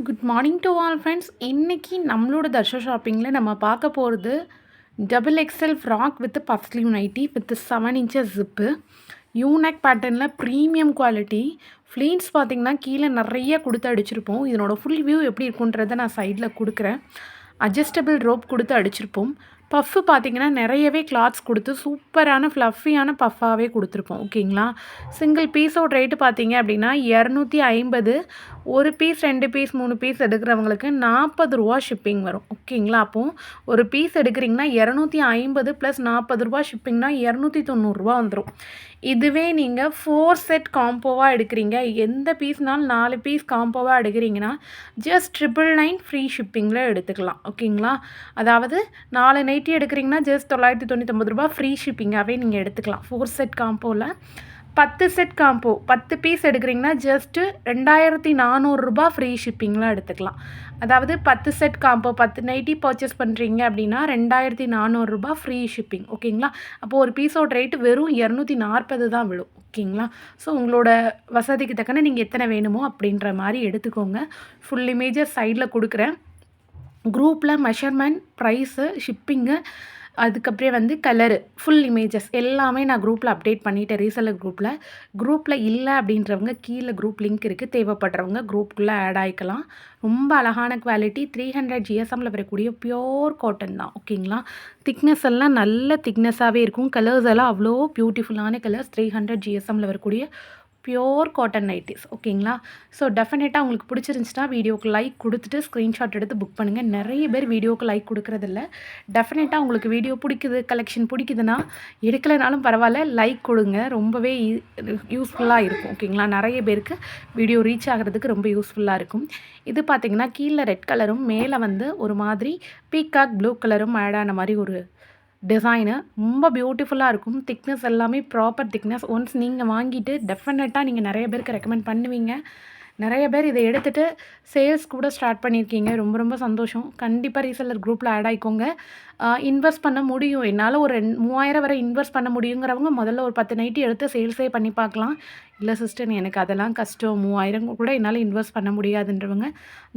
Good morning to all friends இன்றைக்கி நம்மளோட தர்ஷா ஷாப்பிங்கில் நம்ம பார்க்க போகிறது double XL frock with puff sleeve nighty with seven inches zip U neck பேட்டர்னில் ப்ரீமியம் குவாலிட்டி ஃப்ளீன்ஸ் பார்த்திங்கன்னா கீழே நிறைய கொடுத்து அடிச்சிருப்போம். இதனோட ஃபுல் வியூ எப்படி இருக்குன்றதை நான் சைடில் கொடுக்குறேன். அட்ஜஸ்டபிள் ரோப் கொடுத்து அடிச்சிருப்போம். பஃப்பு பார்த்தீங்கன்னா நிறையவே கிளாத்ஸ் கொடுத்து சூப்பரான ஃப்ளஃபியான பஃப்பாகவே கொடுத்துருப்போம். ஓகேங்களா? சிங்கிள் பீஸோட ரேட்டு பார்த்தீங்க அப்படின்னா இரநூத்தி ஐம்பது. ஒரு பீஸ் ரெண்டு பீஸ் மூணு பீஸ் எடுக்கிறவங்களுக்கு நாற்பது ரூபா ஷிப்பிங் வரும். ஓகேங்களா? அப்போது ஒரு பீஸ் எடுக்கிறீங்கன்னா இரநூத்தி ஐம்பது ப்ளஸ் நாற்பது ரூபா ஷிப்பிங்னா இரநூத்தி தொண்ணூறுரூவா வந்துடும் இதுவே நீங்கள் ஃபோர் செட் காம்போவாக எடுக்கிறீங்க. எந்த பீஸ்னாலும் நாலு பீஸ் காம்போவாக எடுக்கிறீங்கன்னா ஜஸ்ட் ட்ரிபிள் நைன் ஃப்ரீ ஷிப்பிங்கில் எடுத்துக்கலாம். ஓகேங்களா? அதாவது நாலு நைட்டி எடுக்கிறீங்கன்னா ஜஸ்ட் தொள்ளாயிரத்தி தொண்ணூற்றொம்பது ரூபா ஃப்ரீ ஷிப்பிங்காகவே நீங்கள் எடுத்துக்கலாம். ஃபோர் செட் காம்போவில் பத்து செட் காம்போ பத்து பீஸ் எடுக்கிறீங்கன்னா ஜஸ்ட்டு ரெண்டாயிரத்தி நானூறுரூபா ஃப்ரீ ஷிப்பிங்லாம் எடுத்துக்கலாம். அதாவது பத்து செட் காம்போ பத்து நைட்டி பர்ச்சேஸ் பண்ணுறீங்க அப்படின்னா ரெண்டாயிரத்தி நானூறுரூபா ஃப்ரீ ஷிப்பிங் ஓகேங்களா அப்போது ஒரு பீஸோட ரேட்டு வெறும் இரநூத்தி நாற்பது தான் விழும் ஓகேங்களா ஸோ உங்களோட வசதிக்கு தக்கன நீங்கள் எத்தனை வேணுமோ அப்படின்ற மாதிரி எடுத்துக்கோங்க. ஃபுல் இமேஜஸ் சைடில் கொடுக்குறேன். குரூப்பில் மெஷர்மெண்ட் ப்ரைஸு ஷிப்பிங்கு அதுக்கப்புறம் வந்து கலரு ஃபுல் இமேஜஸ் எல்லாமே நான் குரூப்பில் அப்டேட் பண்ணிவிட்டேன் ரீசெல்லர் குரூப்பில் குரூப்பில் இல்லை அப்படின்றவங்க கீழே குரூப் லிங்க் இருக்குது தேவைப்படுறவங்க குரூப்புக்குள்ளே ஆட் ஆகிக்கலாம் ரொம்ப அழகான குவாலிட்டி த்ரீ ஹண்ட்ரட் ஜிஎஸ்எம்மில் வரக்கூடிய பியோர் காட்டன் தான். ஓகேங்களா திக்னஸ் எல்லாம் நல்ல திக்னஸாகவே இருக்கும். கலர்ஸ் எல்லாம் அவ்வளோ பியூட்டிஃபுல்லான கலர்ஸ் த்ரீ ஹண்ட்ரட் ஜிஎஸ்எம்மில் வரக்கூடிய பியோர் காட்டன் நைட்டிஸ் ஓகேங்களா? ஸோ டெஃபினட்டாக உங்களுக்கு பிடிச்சிருந்துச்சின்னா வீடியோக்கு லைக் கொடுத்துட்டு ஸ்க்ரீன்ஷாட் எடுத்து புக் பண்ணுங்கள் நிறைய பேர் வீடியோக்கு லைக் கொடுக்குறதில்ல. டெஃபினட்டாக உங்களுக்கு வீடியோ பிடிக்குது கலெக்ஷன் பிடிக்குதுன்னா எடுக்கலைனாலும் பரவாயில்ல லைக் கொடுங்க. ரொம்பவே யூஸ்ஃபுல்லாக இருக்கும் ஓகேங்களா? நிறைய பேருக்கு வீடியோ ரீச் ஆகிறதுக்கு ரொம்ப யூஸ்ஃபுல்லாக இருக்கும். இது பார்த்திங்கன்னா கீழே ரெட் கலரும் மேலே வந்து ஒரு மாதிரி பீகாக் ப்ளூ கலரும் ஆட் ஆன மாதிரி ஒரு டிசைனு ரொம்ப பியூட்டிஃபுல்லாக இருக்கும். திக்னஸ் எல்லாமே ப்ராப்பர் திக்னஸ் ஒன்ஸ் நீங்கள் வாங்கிட்டு டெஃபினட்டாக நீங்கள் நிறைய பேருக்கு ரெக்கமெண்ட் பண்ணுவீங்க. நிறைய பேர் இதை எடுத்துகிட்டு சேல்ஸ் கூட ஸ்டார்ட் பண்ணியிருக்கீங்க. ரொம்ப ரொம்ப சந்தோஷம். கண்டிப்பாக ரீசெல்லர் குரூப்பில் ஆட் ஆகிக்கோங்க இன்வெஸ்ட் பண்ண முடியும். என்னால் ஒரு ரெண்டு மூவாயிரம் வரை இன்வெஸ்ட் பண்ண முடியுங்கிறவங்க முதல்ல ஒரு பத்து நைட்டி எடுத்து சேல்ஸே பண்ணி பார்க்கலாம். இல்லை சிஸ்டர் எனக்கு அதெல்லாம் கஷ்டம். மூவாயிரம் கூட என்னால் இன்வெஸ்ட் பண்ண முடியாதுன்றவங்க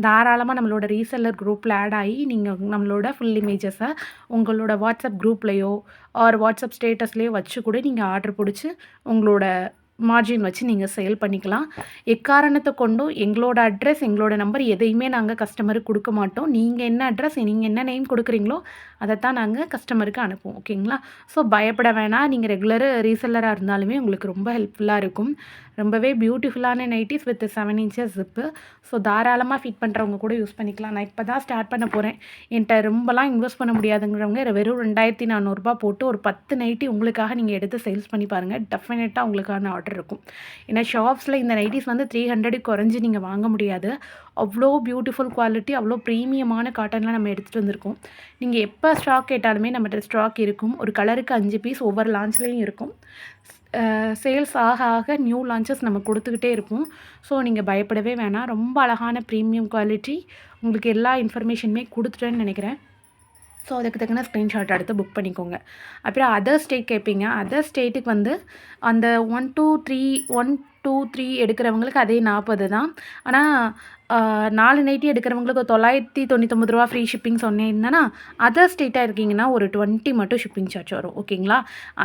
தாராளமாக நம்மளோட ரீசெல்லர் குரூப்பில் ஆட் ஆகி நீங்கள் நம்மளோட ஃபுல் இமேஜஸை உங்களோட வாட்ஸ்அப் குரூப்லேயோ ஆர் வாட்ஸ்அப் ஸ்டேட்டஸ்லேயோ வச்சு கூட நீங்கள் ஆர்டர் பிடிச்சி உங்களோட மார்ஜின் வச்சு நீங்கள் சேல் பண்ணிக்கலாம். எக்காரணத்தை கொண்டும் எங்களோட அட்ரஸ் எங்களோட நம்பர் எதையுமே நாங்கள் கஸ்டமருக்கு கொடுக்க மாட்டோம். நீங்கள் என்ன அட்ரஸ் நீங்கள் என்ன நேம் கொடுக்குறீங்களோ அதை தான் நாங்கள் கஸ்டமருக்கு அனுப்புவோம் ஓகேங்களா? ஸோ பயப்பட வேணாம். நீங்கள் ரெகுலர் ரீசெல்லராக இருந்தாலுமே உங்களுக்கு ரொம்ப ஹெல்ப்ஃபுல்லாக இருக்கும். ரொம்பவே பியூட்டிஃபுல்லான nighties with seven inches zip so தாராளமாக ஃபிட் பண்ணுறவங்க கூட யூஸ் பண்ணிக்கலாம். நான் இப்போ தான் ஸ்டார்ட் பண்ண போகிறேன் என்கிட்ட ரொம்பலாம் இன்வெஸ்ட் பண்ண முடியாதுங்கிறவங்க வெறும் ரெண்டாயிரத்தி நானூறுரூபா போட்டு ஒரு பத்து நைட்டி உங்களுக்காக நீங்கள் எடுத்து சேல்ஸ் பண்ணி பாருங்கள் டெஃபினட்டாக உங்களுக்கான ஆர்டர் இருக்கும். ஏன்னா ஷாப்ஸில் இந்த நைட்டிஸ் வந்து த்ரீ ஹண்ட்ரடுக்கு குறைஞ்சி நீங்கள் வாங்க முடியாது. அவ்வளோ பியூட்டிஃபுல் குவாலிட்டி அவ்வளோ ப்ரீமியமான காட்டன்லாம் நம்ம எடுத்துகிட்டு வந்திருக்கோம். நீங்கள் எப்போ எப்போ ஸ்டாக் கேட்டாலுமே நம்மகிட்ட ஸ்டாக் இருக்கும். ஒரு கலருக்கு அஞ்சு பீஸ் ஒவ்வொரு லான்ச்லேயும் இருக்கும். சேல்ஸ் ஆக ஆக நியூ லான்ச்சஸ் நம்ம கொடுத்துக்கிட்டே இருப்போம். ஸோ நீங்கள் பயப்படவே வேணாம். ரொம்ப அழகான ப்ரீமியம் குவாலிட்டி உங்களுக்கு எல்லா இன்ஃபர்மேஷனுமே கொடுத்துட்டேன்னு நினைக்கிறேன். ஸோ அதுக்கு தக்கன ஸ்க்ரீன்ஷாட் எடுத்து புக் பண்ணிக்கோங்க. அப்புறம் அதர் ஸ்டேட் கேட்பீங்க. அதர் ஸ்டேட்டுக்கு வந்து அந்த one two three one two three எடுக்கிறவங்களுக்கு அதே நாற்பது தான். ஆனால் நாலு நைட்டி எடுக்கிறவங்களுக்கு தொள்ளாயிரத்தி தொண்ணூற்றொம்பது ரூபா ஃப்ரீ ஷிப்பிங் சொன்னேன்னா அதர் ஸ்டேட்டாக இருக்கீங்கன்னா ஒரு டுவெண்ட்டி மட்டும் ஷிப்பிங் சார்ஜ் வரும். ஓகேங்களா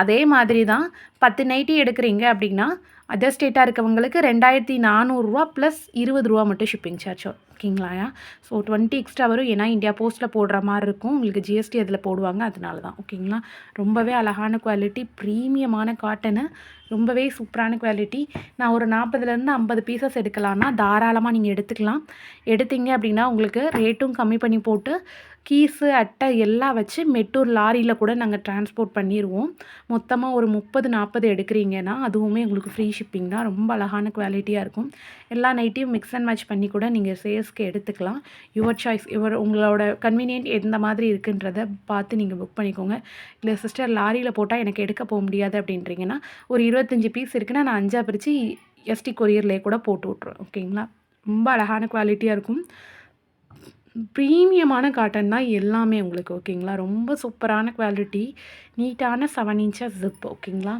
அதே மாதிரி தான் பத்து நைட்டி எடுக்கிறீங்க அப்படின்னா அதர் ஸ்டேட்டாக இருக்கவங்களுக்கு ரெண்டாயிரத்தி நானூறுரூவா ப்ளஸ் இருபது ரூபா மட்டும் ஷிப்பிங் சார்ஜ் வரும். ஓகேங்களாயா ஸோ டுவெண்ட்டி எக்ஸ்ட்ரா வரும். ஏன்னா இந்தியா போஸ்ட்டில் போடுற மாதிரி இருக்கும். உங்களுக்கு ஜிஎஸ்டி அதில் போடுவாங்க. அதனால தான் ஓகேங்களா ரொம்பவே அழகான குவாலிட்டி ப்ரீமியமான காட்டனு ரொம்பவே சூப்பரான குவாலிட்டி நான் ஒரு நாற்பதுலேருந்து ஐம்பது பீசஸ் எடுக்கலான்னா தாராளமாக நீங்கள் எடுத்துக்கலாம். எடுத்தீங்க அப்படின்னா உங்களுக்கு ரேட்டும் கம்மி பண்ணி போட்டு கீஸு அட்டை எல்லாம் வச்சு மெட்டூர் லாரியில் கூட நாங்கள் டிரான்ஸ்போர்ட் பண்ணிடுவோம் மொத்தமாக ஒரு முப்பது நாற்பது எடுக்கிறீங்கன்னா அதுவுமே உங்களுக்கு ஃப்ரீ ஷிப்பிங் தான். ரொம்ப அழகான குவாலிட்டியாக இருக்கும். எல்லா நைட்டையும் மிக்ஸ் அண்ட் மேட்ச் பண்ணி கூட நீங்கள் சேல்ஸ்க்கு எடுத்துக்கலாம். யுவர் சாய்ஸ் யுவர் உங்களோட கன்வீனியன்ட் எந்த மாதிரி இருக்குன்றதை பார்த்து நீங்கள் புக் பண்ணிக்கோங்க. இல்லை சிஸ்டர் லாரியில் போட்டால் எனக்கு எடுக்க போக முடியாது அப்படின்றீங்கன்னா ஒரு இருபத்தஞ்சி பீஸ் இருக்குன்னா நான் அஞ்சாக பிரித்து எஸ்டி கொரியர்லேயே கூட போட்டு விட்ருவேன் ஓகேங்களா ரொம்ப அழகான குவாலிட்டியாக இருக்கும். ப்ரீமியமான காட்டன் தான் எல்லாமே உங்களுக்கு ஓகேங்களா? ரொம்ப சூப்பரான குவாலிட்டி நீட்டான செவன் இன்ச்சஸ் ஜிப் ஓகேங்களா?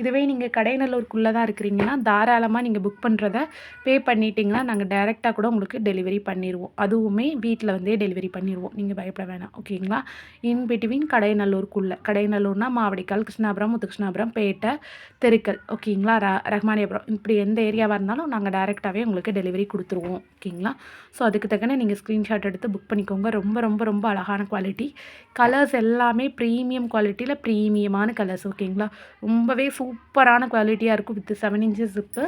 இதுவே நீங்கள் கடைநல்லூருக்குள்ளே தான் இருக்கிறீங்கன்னா தாராளமாக நீங்கள் புக் பண்ணுறத பே பண்ணிட்டீங்கன்னா நாங்கள் டைரெக்டாக கூட உங்களுக்கு டெலிவரி பண்ணிடுவோம் அதுவுமே வீட்டில் வந்தே டெலிவரி பண்ணிடுவோம் நீங்கள் பயப்பட வேணாம். ஓகேங்களா இன் பிட்வீன் கடைநல்லூருக்குள்ளே. கடைநல்லூர்னா மாவடிக்கால் கிருஷ்ணாபுரம் முத்துகிருஷ்ணாபுரம் பேட்டை தெருக்கல் ஓகேங்களா ர ரஹ்மானியபுரம் இப்படி எந்த ஏரியாவாக இருந்தாலும் நாங்கள் டேரெக்டாகவே உங்களுக்கு டெலிவரி கொடுத்துருவோம். ஓகேங்களா ஸோ அதுக்கு தக்கன நீங்கள் ஸ்க்ரீன்ஷாட் எடுத்து புக் பண்ணிக்கோங்க. ரொம்ப ரொம்ப ரொம்ப அழகான குவாலிட்டி கலர்ஸ் எல்லாமே ப்ரீமியம் குவாலிட்டியில் ப்ரீமியமான கலர்ஸ் ஓகேங்களா ரொம்பவே சூப்பரான குவாலிட்டியாக இருக்கும் வித் செவன் இன்ச்சஸ் ஜிப்பு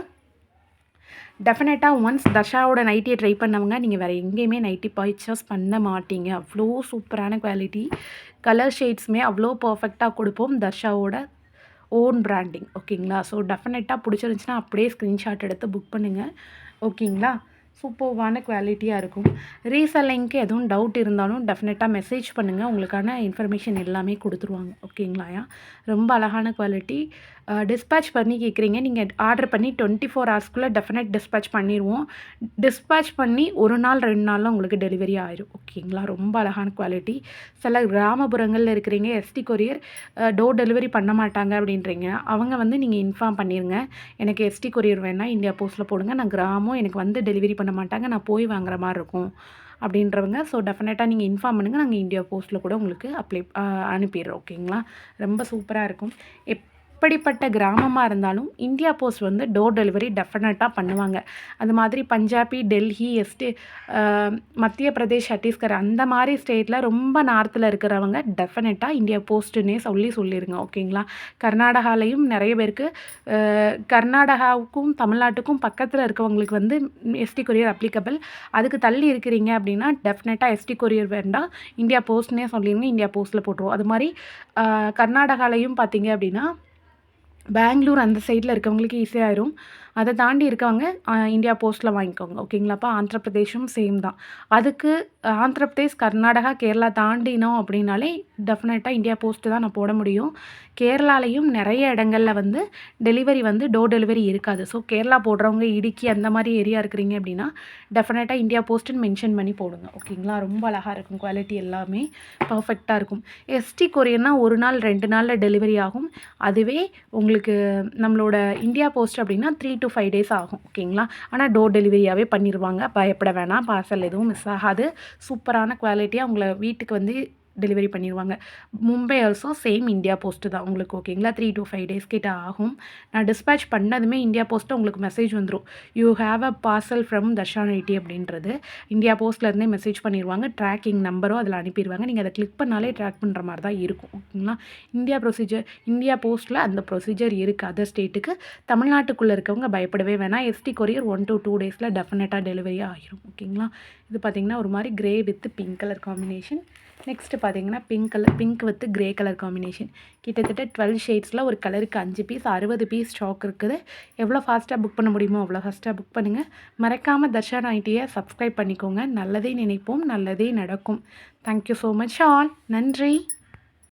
டெஃபினட்டாக ஒன்ஸ் தர்ஷாவோட நைட்டியை ட்ரை பண்ணவங்க நீங்கள் வேறு எங்கேயுமே நைட்டி பர்ச்சேஸ் பண்ண மாட்டீங்க. அவ்வளோ சூப்பரான குவாலிட்டி கலர் ஷேட்ஸுமே அவ்வளோ பர்ஃபெக்டாக கொடுப்போம் தர்ஷாவோட ஓன் பிராண்டிங் ஓகேங்களா ஸோ டெஃபினட்டாக பிடிச்சிருந்துச்சின்னா அப்படியே ஸ்க்ரீன்ஷாட் எடுத்து புக் பண்ணுங்கள் ஓகேங்களா சூப்பர்வான குவாலிட்டியாக இருக்கும். ரீசெல்லிங்க்கு எதுவும் டவுட் இருந்தாலும் டெஃபினட்டாக மெசேஜ் பண்ணுங்கள் உங்களுக்கான இன்ஃபர்மேஷன் எல்லாமே கொடுத்துருவாங்க. ஓகேங்களாயா ரொம்ப அழகான குவாலிட்டி டிஸ்பேச் பண்ணி கேட்குறீங்க. நீங்கள் ஆர்டர் பண்ணி டுவெண்ட்டி ஃபோர் ஹவர்ஸ்க்குள்ளே டெஃபினட் டிஸ்பேச் பண்ணிடுவோம் டிஸ்பேச் பண்ணி ஒரு நாள் ரெண்டு நாளில் உங்களுக்கு டெலிவரி ஆயிடும் ஓகேங்களா ரொம்ப அழகான குவாலிட்டி சில கிராமப்புறங்களில் இருக்கிறீங்க எஸ்டி கொரியர் டோர் டெலிவரி பண்ண மாட்டாங்க அப்படின்றீங்க. அவங்க வந்து நீங்கள் இன்ஃபார்ம் பண்ணிடுங்க எனக்கு எஸ்டி கொரியர் வேணால் இந்தியா போஸ்ட்டில் போடுங்க. நான் கிராமம் எனக்கு வந்து டெலிவரி பண்ண மாட்டாங்க. நான் போய் வாங்குற மாதிரி இருக்கும் அப்படின்றவங்க. ஸோ டெஃபினட்டாக நீங்கள் இன்ஃபார்ம் பண்ணுங்கள் நாங்கள் இந்தியா போஸ்ட்டில் கூட உங்களுக்கு அப்ளை அனுப்பிடுறோம். ஓகேங்களா ரொம்ப சூப்பராக இருக்கும். எப் எப்படிப்பட்ட கிராமமாக இருந்தாலும் இந்தியா போஸ்ட் வந்து டோர் டெலிவரி டெஃபினட்டாக பண்ணுவாங்க. அது மாதிரி பஞ்சாபி டெல்லி எஸ்டி மத்திய பிரதேஷ் சத்தீஸ்கர் அந்த மாதிரி ஸ்டேட்டில் ரொம்ப நார்த்தில் இருக்கிறவங்க டெஃபினட்டாக இந்தியா போஸ்ட்டுன்னே சொல்லி சொல்லிடுங்க ஓகேங்களா? கர்நாடகாலையும் நிறைய பேருக்கு கர்நாடகாவுக்கும் தமிழ்நாட்டுக்கும் பக்கத்தில் இருக்கவங்களுக்கு வந்து எஸ்டி கொரியர் அப்ளிகபிள் அதுக்கு தள்ளி இருக்கிறீங்க அப்படின்னா டெஃபினட்டாக எஸ்டி கொரியர் வேண்டாம் இந்தியா போஸ்ட்னே சொல்லிடுங்க இந்தியா போஸ்ட்டில் போட்டுருவோம். அது மாதிரி கர்நாடகாலையும் பார்த்தீங்க அப்படின்னா பெங்களூர் அந்த சைடில் இருக்கவங்களுக்கு ஈஸியாகிடும் அதை தாண்டி இருக்கவங்க இந்தியா போஸ்ட்டில் வாங்கிக்கோங்க ஓகேங்களாப்பா ஆந்திர பிரதேஷும் சேம் தான். அதுக்கு ஆந்திர பிரதேஷ் கர்நாடகா கேரளா தாண்டினோம் அப்படின்னாலே டெஃபினட்டாக இந்தியா போஸ்ட்டு தான் நான் போட முடியும். கேரளாலையும் நிறைய இடங்களில் வந்து டெலிவரி வந்து டோர் டெலிவரி இருக்காது. ஸோ கேரளா போடுறவங்க இடுக்கி அந்த மாதிரி ஏரியா இருக்கிறீங்க அப்படின்னா டெஃபினட்டாக இந்தியா போஸ்ட்டுன்னு மென்ஷன் பண்ணி போடுங்க ஓகேங்களா? ரொம்ப அழகாக இருக்கும் குவாலிட்டி எல்லாமே பர்ஃபெக்டாக இருக்கும். எஸ்டி கொரியர்னால் ஒரு நாள் ரெண்டு நாளில் டெலிவரி ஆகும். அதுவே உங்களுக்கு நம்மளோட இந்தியா போஸ்ட் அப்படின்னா த்ரீ டு ஃபைவ் டேஸ் ஆகும் ஓகேங்களா ஆனால் டோர் டெலிவரியாகவே பண்ணிடுவாங்க பயப்பட வேணாம். பார்சல் எதுவும் மிஸ் ஆகாது. சூப்பரான குவாலிட்டியாக உங்களை வீட்டுக்கு வந்து டெலிவரி பண்ணிடுவாங்க Mumbai also same India post தான். உங்களுக்கு ஓகேங்களா த்ரீ டு ஃபைவ் டேஸ் கிட்ட ஆகும். நான் டிஸ்பேச் பண்ணதுமே இந்தியா போஸ்ட்டு உங்களுக்கு மெசேஜ் வந்துடும் you have a parcel from Dharsha nighty அப்படின்றது. இந்தியா போஸ்ட்லேருந்தே மெசேஜ் பண்ணிடுவாங்க ட்ராக்கிங் நம்பரும் அதில் அனுப்பிடுவாங்க நீங்கள் அதை கிளிக் பண்ணாலே ட்ராக் பண்ணுற மாதிரி தான் இருக்கும். ஓகேங்களா இந்தியா ப்ரொசீஜர் இந்தியா போஸ்ட்டில் அந்த ப்ரொசீஜர் இருக்குது அதர் ஸ்டேட்டுக்கு தமிழ்நாட்டுக்குள்ளே இருக்கவங்க பயப்படவே வேணாம். ST courier one to two டேஸில் டெஃபினட்டாக டெலிவரி ஆகிரும் ஓகேங்களா இது பார்த்திங்கன்னா ஒரு மாதிரி grey with pink colour combination next பார்த்தீங்கன்னா pink colour pink with grey colour combination கிட்டத்தட்ட டுவெல் ஷேட்ஸில் ஒரு கலருக்கு அஞ்சு பீஸ் அறுபது பீஸ் ஸ்டாக் இருக்குது. எவ்வளோ ஃபாஸ்ட்டாக புக் பண்ண முடியுமோ அவ்வளோ ஃபாஸ்ட்டாக புக் பண்ணுங்கள் மறக்காமல் தர்ஷா நைட்டியை சப்ஸ்கிரைப் பண்ணிக்கோங்க. நல்லதே நினைப்போம் நல்லதே நடக்கும். தேங்க்யூ ஸோ மச் ஆல் நன்றி.